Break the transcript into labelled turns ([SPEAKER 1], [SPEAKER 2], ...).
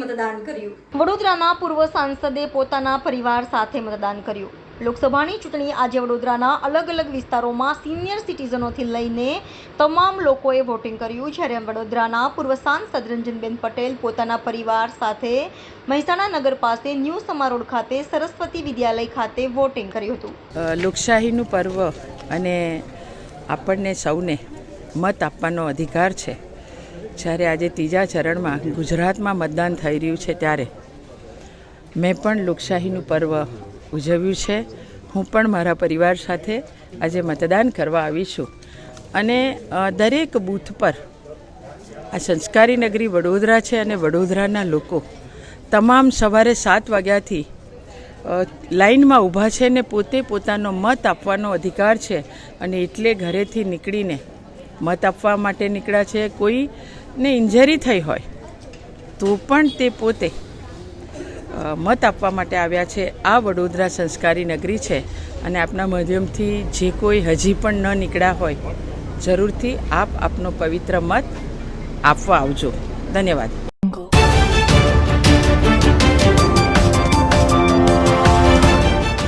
[SPEAKER 1] મતદાન કર્યું. વડોદરાના પૂર્વ સાંસદે પોતાના પરિવાર સાથે મતદાન કર્યું. લોકસભાની ચૂંટણી આજે વડોદરાના અલગ અલગ વિસ્તારોમાં સિનિયર સિટીઝનોથી લઈને તમામ લોકોએ વોટિંગ કર્યું. જ્યારે વડોદરાના પૂર્વ સાંસદ રંજનબેન પટેલ પોતાના પરિવાર સાથે મહેસાણા નગર પાસે ન્યૂ સમારોહ ખાતે સરસ્વતી વિદ્યાલય ખાતે વોટિંગ કર્યું હતું.
[SPEAKER 2] લોકશાહીનું પર્વ અને આપણને સૌને મત આપવાનો અધિકાર છે. જ્યારે આજે ત્રીજા ચરણમાં ગુજરાતમાં મતદાન થઈ રહ્યું છે ત્યારે મેં પણ લોકશાહીનું પર્વ ઉજવ્યું છે. હું પણ મારા પરિવાર સાથે આજે મતદાન કરવા આવી છું. અને દરેક બૂથ પર આ સંસ્કારી નગરી વડોદરા છે અને વડોદરાના લોકો તમામ સવારે સાત વાગ્યાથી લાઇનમાં ઊભા છે ને પોતે પોતાનો મત આપવાનો અધિકાર છે અને એટલે ઘરેથી નીકળીને મત આપવા માટે નીકળ્યા છે, કોઈને ઇન્જરી થઈ હોય, તો પણ તે પોતે મત આપવા માટે આવ્યા છે. આ વડોદરા સંસ્કારી નગરી છે અને આપના માધ્યમથી જે કોઈ હજી પણ ન નીકળ્યા હોય, જરૂરથી આપ આપનો પવિત્ર મત આપવા આવજો. ધન્યવાદ.